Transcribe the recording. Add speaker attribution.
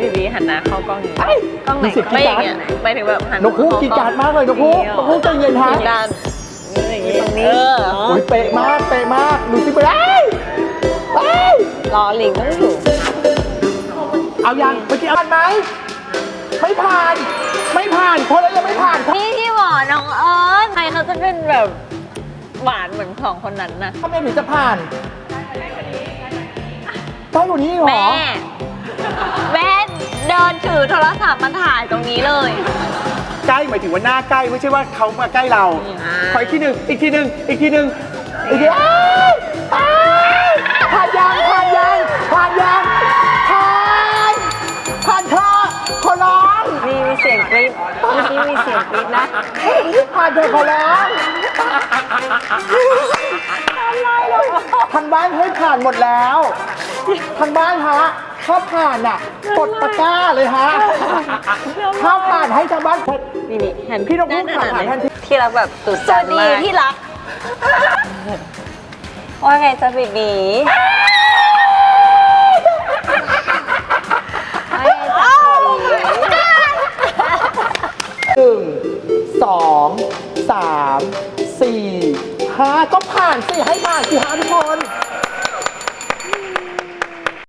Speaker 1: บีบีหันหน้าเข้ากล้องนี้
Speaker 2: เอ้ย
Speaker 1: กล้องไหน
Speaker 2: ดูสิ
Speaker 1: ไม่อย่าง
Speaker 2: กรี๊
Speaker 1: เงี้
Speaker 2: ด
Speaker 1: ย
Speaker 2: การ์ด
Speaker 1: ไปถึงแบบหัน
Speaker 2: นกฮูกกีดการ์ดมากเลยนกฮูกนกฮูกใจเย็นฮะ
Speaker 1: กีดการ์ดอย่างงี้ตรงนี้เออ
Speaker 2: โอ้ยเป๊ะมากเป๊ะมากดูสิไปได้เอ้ย
Speaker 1: รอลิงต้องอยู่
Speaker 2: เอายังเมื่อกี้ผ่านไหมไม่ผ่าน ไม่ผ่านคนแล้วยังไม่ผ่าน
Speaker 1: นี่ที่หมอน้องเอิร์ธใครเขาจะเป็นแบบหวานเหมือนสองคนนั้นน่ะ
Speaker 2: ถ้าไม่ถึงจะผ่านใกล้กว่านี้อีกเหร
Speaker 1: แม่
Speaker 2: อ
Speaker 1: แม่เดิ นถือโทรศัพท์มาถ่ายตรงนี้เลย
Speaker 3: ใกล้หมายถึงว่าหน้าใกล้ไม่ใช่ว่าเขามาใกล้เรา
Speaker 1: อ่า
Speaker 3: ขออีกทีหนึ่งอีกทีหนึ่งอีกทีหนึ่ง
Speaker 2: อีกทีเอ้ยเอ้ยผ่านยังผ่านยังผ่านยังผ่านผ่านเธอะขอร้อง
Speaker 1: มีมีเสียงกรี๊ดเมื่อกี้มีเสียงกรี๊ดนะ
Speaker 2: ผ่านเธอะขอร้องทางบ้านให้ผ่านหมดแล้วทางบ้านฮะ ถ้าผ่านอะกดตะกร้าเลยฮะถ้าผ่านให้ทางบ้าน
Speaker 1: นี่นี่เห็น
Speaker 2: พี่นกฮูกผ่านผ่านทันที
Speaker 1: ที่รักแบบตุดจันมากที่รัก ว่าไงจ๊ะบีบีว่าไงจ๊ะบีบี
Speaker 2: หนึ่งสองสามสี่ห้าก็ผ่านสิให้ผ่านสิฮะทุกคน